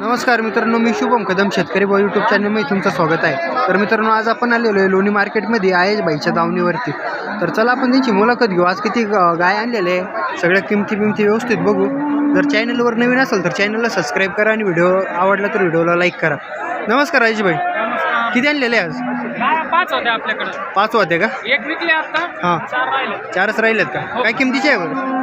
नमस्कार मित्रांनो मी शुभम कदम शेतकरी बॉय यूट्यूब चॅनलमध्ये तुमचं स्वागत आहे. तर मित्रांनो आज आपण आलेलो आहे लोणी मार्केटमध्ये आयेश बाईच्या दावणीवरती. तर चला आपण त्यांची मुलाखत घेऊ. आज किती गाय आणलेले आहे. सगळ्या किमती बिमती व्यवस्थित बघू. जर चॅनलवर नवीन असेल तर चॅनलला सबस्क्राईब करा आणि व्हिडिओ आवडला तर व्हिडिओला लाईक करा. नमस्कार आयेश भाई. किती आणलेले आज? पाच होते आपल्याकडे. पाच होते का? एक विकले आता हां. चारच राहिलेत का? काय किमतीचे आहे बरं?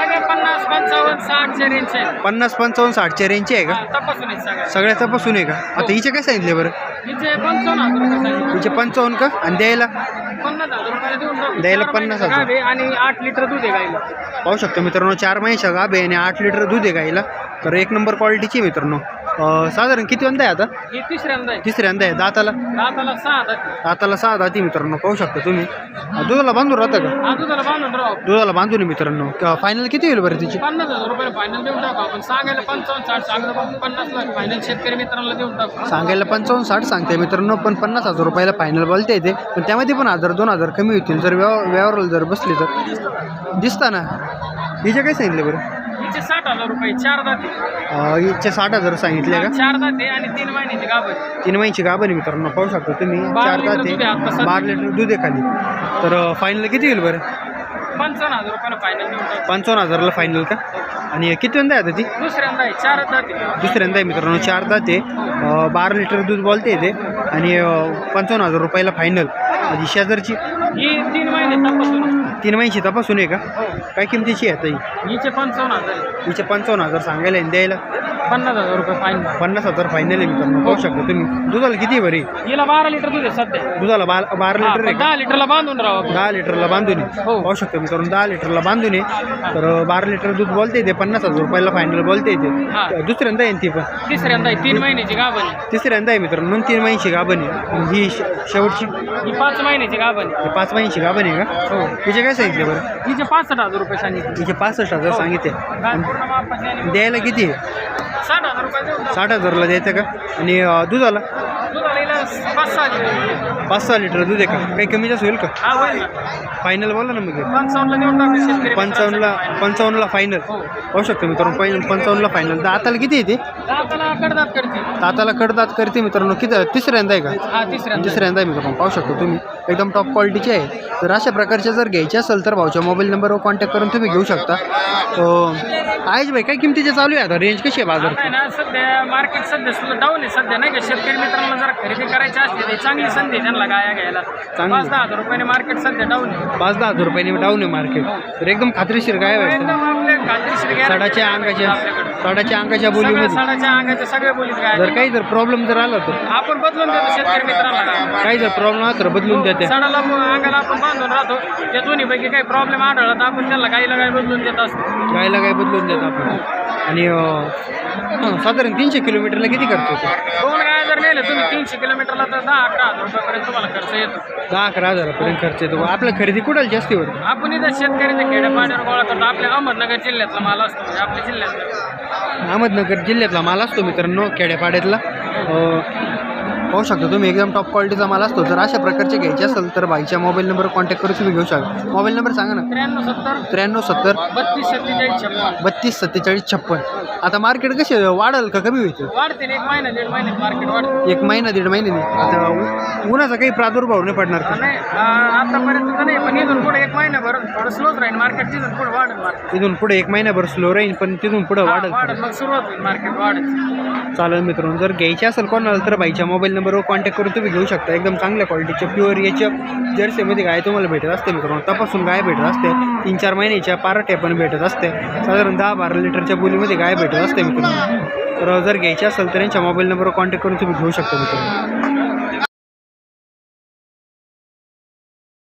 सगळे पन्नास पंचावन्न साठचे रेंजचे आहेत. पन्नास पंचावन्न साठच्या रेंजचे आहे का? हा, तपासून आहेत सगळ्या सगळ्या तपासून आहे का? आता हिचे काय सांगितले बरं? हिचे पंचावन्न हजार रुपये सांगितले. हिचे पंचावन्न का? आणि द्यायला? पन्नास हजार रुपये देऊन टाकू. द्यायला चार पन्नास हजार. आहे आणि आठ लिटर दूध आहे गाईला. पाहू शकतो मित्रांनो चार महिन्याच्या गाभ आहे आणि आठ लिटर दूध आहे गाईला. तर एक नंबर क्वालिटीची आहे मित्रांनो. साधारण किती वंदा आहे आता? ही तिसऱ्यांदा आहे. तिसऱ्यांदा आहे. दाताला? दाताला सहा दाती दाताला सहा दाती मित्रांनो पाहू शकता तुम्ही. दुधाला बांधून राहतं का? दुधाला बांधून दुधाला बांधून आहे मित्रांनो. फायनल किती होईल बरं तिची? पन्नास हजार रुपये फायनल देऊन टाकू आपण. सांगायला पंचावन्न साठ सांगतो बघ पन्नास लाख. फायनल शेतकरी मित्रांना देऊन टाकू. सांगायला पंचावन्न साठ सांगते मित्रांनो पण पन्नास हजार रुपयाला फायनल बोलते येते पण त्यामध्ये पण हजार दोन हजार कमी होतील. जर व्यव व्यवहाराला जर बसली तर. दिसता ना हिचे काय सांगितले बरं? हिचे साठ हजार रुपये चार दाती. साठ हजार सांगितले का? चार दाते आणि तीन महिन्याची गाभ आहे तीन महिन्याची गाभ आहे मित्रांनो पाहू शकता तुम्ही. बारा चार लिटर दूध आहे आता ताते सध्या. बारा लिटर दूध आहे खाली. तर फायनल किती होईल बरं? पंचावन्न हजार रुपयाला फायनल पंचावन्न हजारला फायनल का? आणि किती वंदा आहे आता ती? दुसऱ्यांदा आहे चार दाते. दुसऱ्यांदा आहे मित्रांनो चार ताते अं, बारा लिटर दूध बोलते येते आणि पंचावन्न हजार रुपयाला फायनल म्हणजे शेजारची? ही तीन महिने तपासून. तीन महिन्याची तपासून आहे का? हो. काय किमतीची आहे आता ही? हिचे पंचावन्न हजार आहे. तिचे पंचावन्न हजार सांगायला आणि द्यायला? पन्नास हजार रुपये फाईन पन्नास हजार फायनल आहे मित्रांनो पाहू शकता. तुम्ही दुधाला किती आहे बरी? हिला बारा लिटर दूध आहे सध्या. दुधाला बारा बारा हा, लिटर आहे पण का? दहा लिटरला बांधून राहा आपण. दहा लिटरला बांधून आहे. हो. पाहू शकतो मित्रांनो दहा लिटरला बांधून आहे. तर बारा लिटर दूध बोलते येते पन्नास हजार रुपयाला फायनल बोलते हा. येते दुसऱ्यांदा आहे ना ती पण. तिसऱ्यांदा आहे तीन महिन्याची गाभण आहे. तिसऱ्यांदा आहे मित्रांनो दोन तीन महिन्याची गाभण आहे. ही श- शेवटची ही पाच महिन्याची गाभण आहे. ही पाच महिन्याची गाभण आहे का? हो. तिचे काय सांगितले बरं? हिचे पासष्ट हजार रुपये सांगितले. तिचे पासष्ट हजार सांगितले. मापाची आणि द्यायला किती आहे? साठ हजार रुपये देऊन टाकू. साठ हजारला द्यायचं का? आणि अं, दुधाला हिला पाच सहा लिटर. पाच सहा लिटर दूध आहे का? काही कमी जास्त होईल का? हा होईल ना. फायनल बोला ना मग. पंचावन्नला देऊन टाकू शेतकरी पंचावन्नला पंचावन्नला फायनल हो. पाहू शकतो मित्रांनो फायनल पंचावन्नला फायनल दाताला किती येते दाताला कडदात करते. दाताला कडदात करते मित्रांनो. किती तिसऱ्यांदा आहे का? हा तिसऱ्यांदा. तिसऱ्यांदा आहे मित्रांनो. पाहू शकतो तुम्ही. एकदम टॉप क्वालिटीचे आहे. तर अशा प्रकारचे जर घ्यायचे असेल तर भाऊच्या मोबाईल नंबरवर कॉन्टॅक्ट करून तुम्ही घेऊ शकता. आहेच भाई काय किमतीचे चालू आहे आता? रेंज कशी आहे बाजार? ना सध्या मार्केट सध्या डाऊन आहे. सध्या नाही का? शेतकरी मित्रांना जर खरेदी करायची असली तर चांगली संधी आहे त्यांना गाया घ्यायला. चांगली. पाच दहा हजार रुपयाने मार्केट सध्या डाऊन आहे. पाच दहा हजार रुपयांनी डाऊन आहे मार्केट तर एकदम खात्रीशीर काय आहे एकदम आपले खात्रीशीर guarantee साडाच्या अंगाच्या आपल्याकडे. साडाच्या अंगाच्या सगळ्या बोलीमध्ये. साडाच्या अंगाच्या सगळ्या बोलीत जर काही जर प्रॉब्लेम जर आला तर? आपण बदलून देतो शेतकरी मित्रांना. काही जर प्रॉब्लेम आला तर बदलून देते. साडाला आपण- अंगाला आपण बांधून राहतो. त्या दोन्ही पैकी काही प्रॉब्लेम आढळला तर आपण त्याला गाईला गाय बदलून देत असतो. गायला काय बदलून देत आपण. आणि साधारण तीनशे किलोमीटरला किती खर्च होतो? दोन गाय जर नेले तुम्ही तीनशे किलोमीटरला तर दहा अकरा हजार रुपयापर्यंत तुम्हाला खर्च येतो. दहा अकरा हजारापर्यंत खर्च येतो. आपल्या खरेदी कुठं जास्ती होते? आपण इथं शेतकऱ्याच्या खेड्यापाड्यावर गोळा करतो. आपल्या अहमदनगर जिल्ह्यातला माल असतो. म्हणजे आपल्या जिल्ह्यातला. अहमदनगर जिल्ह्यातला माल असतो मित्रांनो खेड्यापाड्यातला. पाहू शकता. तुम्ही एकदम टॉप क्वालिटीचा माल असतो. जर अशा प्रकारचे घ्यायचे असेल तर बाईच्या मोबाईल नंबर कॉन्टॅक्ट करून तुम्ही घेऊ शकता मोबाईल नंबर सांगा ना. त्र्याण्णव सत्तर. त्र्याण्णव सत्तर. बत्तीस सत्तेचाळीस छप्पन. बत्तीस सत्तेचाळीस छप्पन. आता मार्केट कसे वाढेल का कमी होईल? वाढते एक महिना दीड महिन्यात मार्केट वाढते. एक महिना दीड महिन्याने आता उन्हाचा काही प्रादुर्भाव नाही पडणार का? नाही आतापर्यंत तर नाही पण इथून पुढे एक महिनाभर थोडं स्लोच राहील मार्केट तिथून पुढे वाढेल मार्केट तिथून पुढे एक महिनाभर स्लो राहील पण तिथून पुढे वाढेल वाढेल. मग सुरुवात होईल. मार्केट वाढेल. चालेल मित्रांनो. जर घ्यायची असेल कोणाला तर बाईच्या मोबाईल नंबरवर कॉन्टॅक्ट करून तुम्ही घेऊ शकता. एकदम चांगल्या क्वालिटीच्या प्युअर याच्या जर्सीमध्ये गाय तुम्हाला भेटत असते मित्रांनो. तपासून गाय भेटत असते. तीन चार महिन्याच्या पाराट्या पण भेटत असते. साधारण दहा बारा लिटरच्या बोलीमध्ये गाय भेटत असते मित्रांनो. तर जर घ्यायची असेल तर यांच्या मोबाईल नंबरवर कॉन्टॅक्ट करून तुम्ही घेऊ शकता मित्रांनो.